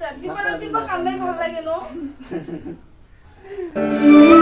ৰাতিপুৱা কান্দাই ভালো লাগে ন?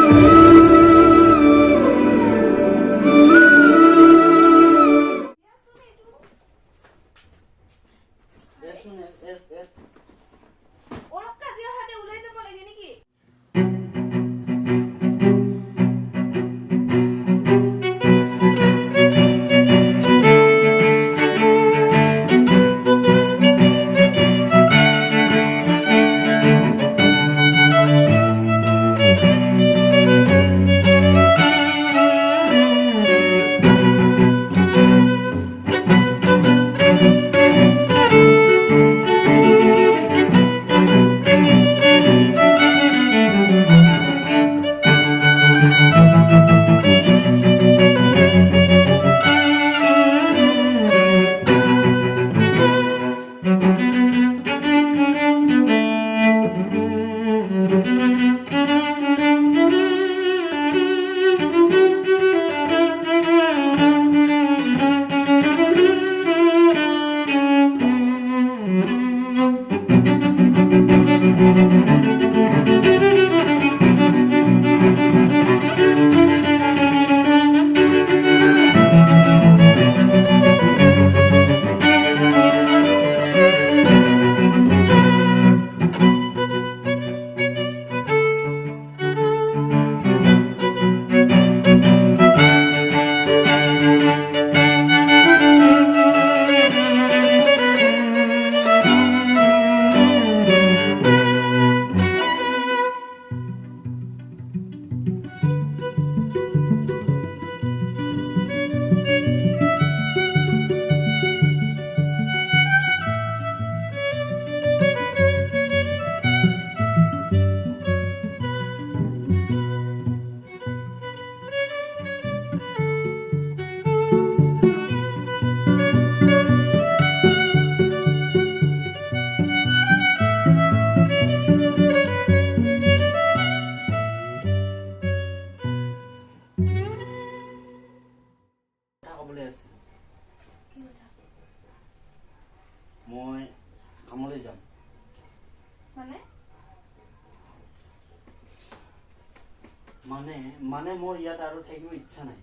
মানে মানে মোৰ ইয়াত আৰু থাকিব ইচ্ছা নাই।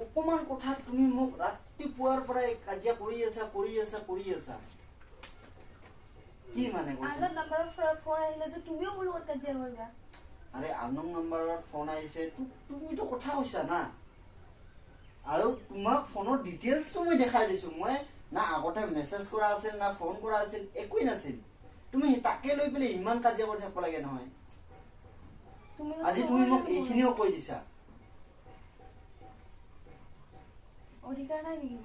অকণমান কথাত তুমি মোক ৰাতিপুৱাৰ পৰাই কাজিয়া কৰি আছা কৰি আছা কৰি আছা। কি মানে নাম্বাৰৰ ফোন আহিলেতো তুমিও মোৰ লগত কাজিয়া কৰিবা। আৰে আনং নম্বৰৰ ফোন আহিছে তো- তুমিতো কথা কৈছা না। আৰু তোমাক ফোনৰ ডিটেইলছটো মই দেখাই দিছো। মই না আগতে মেছেজ কৰা আছিল না ফোন কৰা আছিল একোৱেই নাছিল। তুমি তাকে লৈ পেলাই ইমান কাজিয়া কৰি থাকিব লাগে নহয়। আজি তুমি মোক এইখিনিও কৈ দিছা? অধিকাৰ নাই নেকি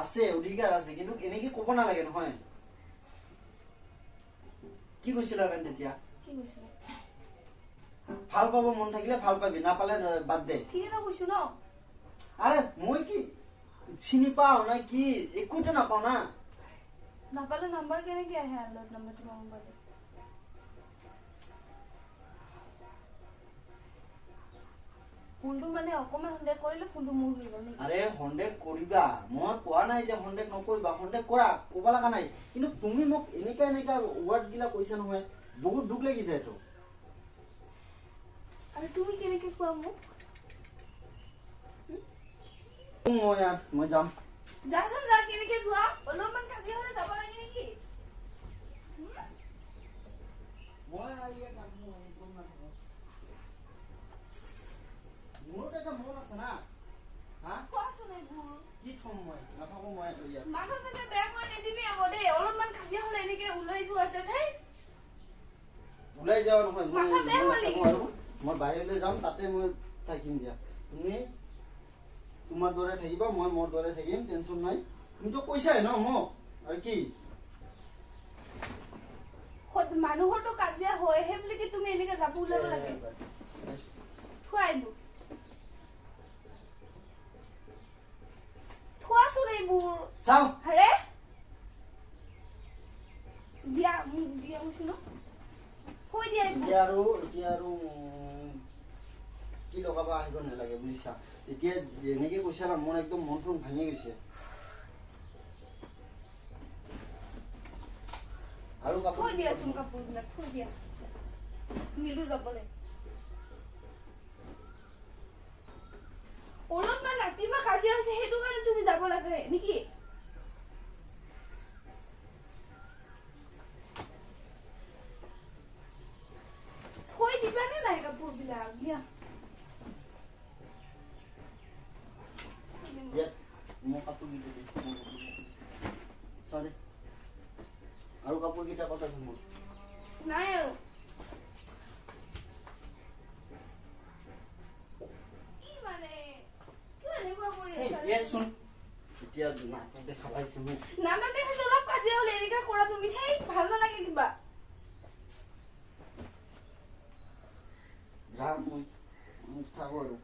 আছে অধিকাৰ আছে কিন্তু এনেকে ক'ব নালাগে নহয়। কি কৈছিলা মেন তেতিয়া? ভালো পাব মন থাকিলে ভালো পাবি নাপালে বাদ দে। আৰে মই কি চিনি পাওঁ না কি? একোতো নাপাওঁ না। নাপালে নাম্বাৰ কেনেকে আহে আনলক নাম্বাৰ তোমাৰ মোবাইলত? ফোনটো মানে অকমান সন্দেহ কৰিলে ফোনটো মোৰ হৈ গ'ল আৰে সন্দেহ কৰিবা। মই কোৱা নাই যে সন্দেহ নকৰিবা। সন্দেহ কৰা ক'ব লগা নাই। কিন্তু তুমি মোক এনেকা এনেকা ৱৰ্ড গিলা কৈছা নহয় বহুত দুখ লাগি যায় তো। আৰু তুমি কেনেকে কোৱা মোক? মই ইয়াত মই যাম। যাচোন যা কেনেকে যোৱা? অলপমান কাজিয়া হ'লে যাব লাগে নেকি? মই আৰু ইয়াত নাথাকো, একদম নাথাকো। মোৰোতো এটা মন আছে না হা কোৱাচোন এইবোৰ কি থম মই নাথাকো মই ইয়াত মাথা চাথা বেয়া কৰি নিদিবি আকৌ দেই অলপমান কাজিয়া হ'লে এনেকে ওলাই যোৱা যে ঠাই ওলাই যাওঁ নহয় মই মাথা বেয়া মই হ'ল নাথাকো নেকি? আৰু মই বাহিৰলৈ যাম তাতে মই থাকিম দিয়া তুমি তোমাৰ দৰে থাকিবা মই মোৰ দৰে থাকিম টেনশ্যন নাই তুমিতো কৈছাই ন মোক আৰু কি মানুহৰতো কাজিয়া হয় সেই বুলি কি তুমি এনেকে যাব ওলাব লাগে থোৱাই দিওঁ যাও। আরে। দিয়া দিয়া শুনো কই দিয়া দিয়া আৰু এতিয়া আৰু কি লগাব আহিব নালাগে বুজিছা? এতিয়া এনেকে কৈছা না মোৰ একদম মনটো ভাঙি গৈছে। আৰু কাপোৰ থৈ দিয়াচোন কাপোৰবিলাক থৈ দিয়া। মিলু যাবলৈ। অলপমান ৰাতিপুৱা কাজিয়া হৈছে সেইটো কাৰণে তুমি যাব লাগে নেকি? দিবানে নাই কাপোৰবিলাক দিয়া ইয়াত মোৰ কাপোৰ কেইটা দে চৰি আৰু কাপোৰ কেইটা ক'ত আছে মোৰ নাই আৰু কি মানে কিয় এনেকুৱা কৰি এই আছা ইয়াচোন এতিয়া নাটক দেখা পাইছো মোক নাটক দেখাইছে অলপ কাজিয়া হলে এনেকা কৰা তুমি সেই ভালো নালাগে কিবা যাম মই মোক থাকো আৰু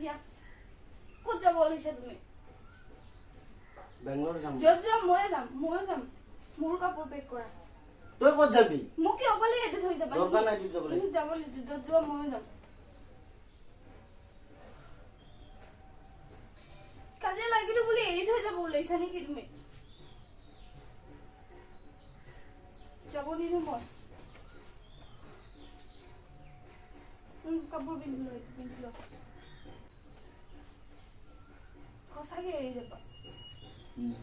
দিয়া ক'ত তুমি। বেংগলৰ যাম। য'ত ময়ে যাম ময়ে যাম। পেক তই ক'ত যাবি? মোক অকলে ইয়াতে থৈ যাবা। দৰকাৰ নাই তোক যাবলৈ। যাব নিদিওঁ য'ত যোৱা ময়ে যাম। কাজিয়া লাগিলো বুলি যাব ওলাইছা নেকি তুমি? যাব যাবা উম।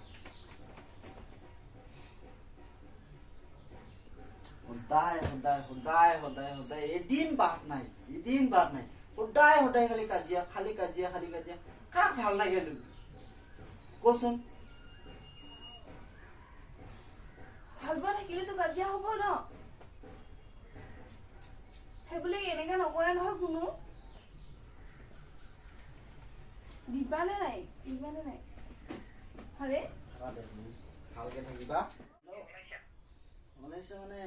সদায় সদায় সদায় সদায় সদায় এদিন বাদ নাই এদিন বাদ নাই সদায় সদায় খালি কাজিয়া খালি কাজিয়া খালি কাজিয়া কাক ভালো লাগে কচোন ভালো পোৱা থাকিলেতো কাজিয়া হ'ব ন সেইবুলি এনেকা নকৰে নহয় কোনো দিবানে নাই? দিবানে নাই? তুমি। ভালকে থাকিবা। ওলাইছে মানে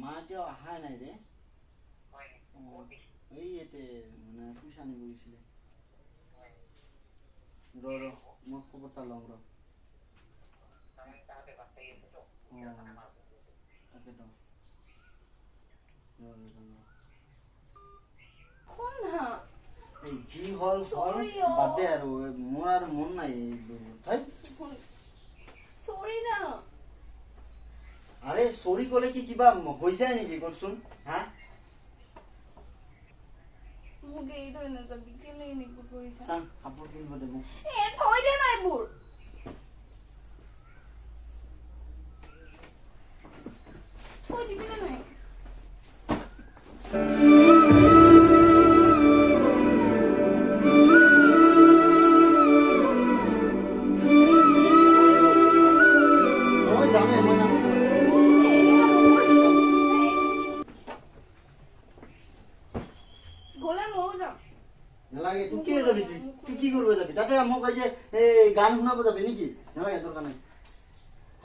মা এতিয়াও অহাই নাই ৰে। এই ইয়াতে মানে পইচা আনিব গৈছিলে। ৰ ৰ মই খবৰ এটা লওঁ ৰ। তাকেতো। ৰ, যাম ৰ। শুন না হল। বাদ মন নাই না। আৰে চৰি ক'লে কি কিবা হৈ যায় নেকি? কচোন হা? মোক এৰি থৈ নাযাবি কেলে এনেকুৱা কৰিছা। চাং কাপোৰ কিনিব দে মোক। এ থৈ দে না এইবোৰ। থৈ দিবি নে নাই?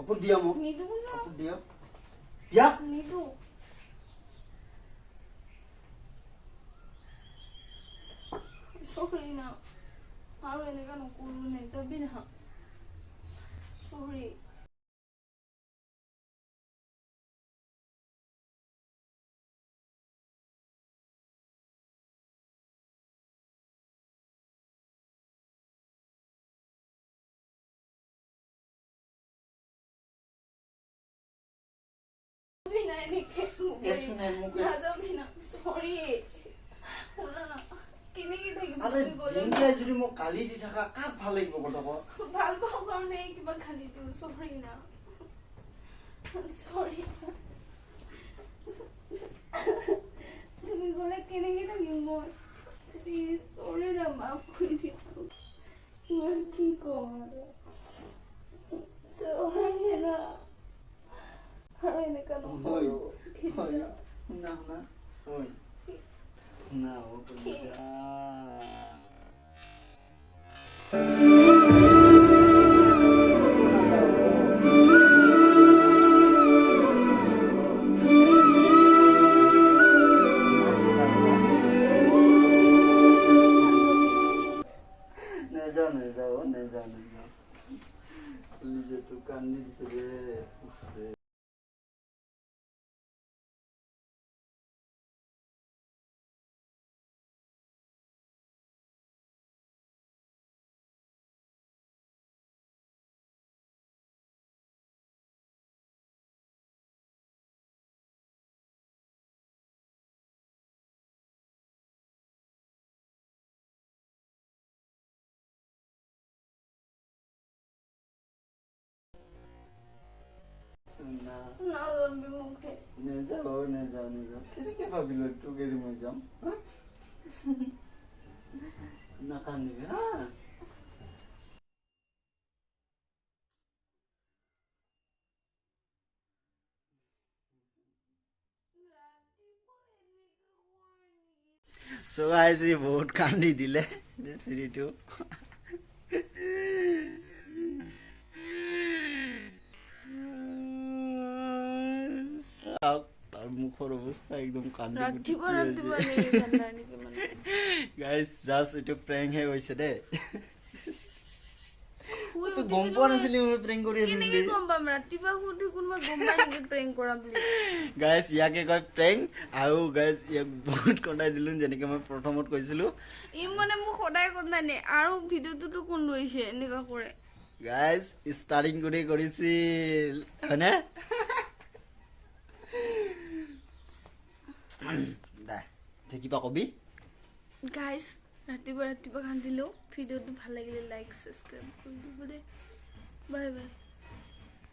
কাপোৰ দিয়া মোক নিদো যাম কাপোৰ দিয়া দিয়া নিদো চৰি না আৰু এনেকা নকৰো নেযাবি না চৰি যাবি না এনেকে মোক না চৰি শুনা না কেনেকে থাকিব আৰে তুমি যদি মোক গালি দি থাকা কাক ভালো লাগিব কতক ভালো পাওঁ কাৰণে কিবা খালি দিওঁ চৰি না। চৰি তুমি গ'লে কেনেকে থাকিম মই? প্লিজ চৰি না মাফ কৰি দিয়া। মই কি কম আৰু? চৰি না। এনেকা হয় নকৰো হয় শুনা হয় শুনা অ কলিজা নেযাওঁ নেযাওঁ নেযাওঁ নেযাওঁ উফ ৰে নাজানবি মুখে মই যাম হা? নাকান্দিবি হা চ' আজি বহুত কান্দি দিলে চিৰিটো চাওক তাৰ মুখৰ অৱস্থা একদম কান্দি ৰাতিপুৱা ৰাতিপুৱা নেকি ঠাণ্ডা নেকি মানে। গাইজ জাষ্ট এইটো প্ৰেংকহে হৈছে দেই শুই তই গম উঠিছিলো পোৱা মই। নাছিলি মই প্ৰেংক কৰি আছো কেনেকে গম পাম ৰাতিপুৱা শুই কোনোবা গম পাই নেকি প্ৰেংক কৰা বুলি গাইজ ইয়াকে কয় প্ৰেংক আৰু গাইজ ইয়াক বহুত কটাই দিলো যেনেকে মই প্ৰথমত কৈছিলো। ই মানে মোক সদায় কথা নে আৰু ভিডিঅ'টোতো কোন লৈছে এনেকুৱা কৰে। গাইজ ষ্টাৰ্টিং কৰি কৰিছিল। হয়নে? দে এতিয়া কিবা? কবি গাইজ ৰাতিপুৱা ৰাতিপুৱা কান্দিলেও ভিডিঅ'টো ভাল লাগিলে লাইক ছাবস্ক্ৰাইব কৰি দিব দেই বাই বাই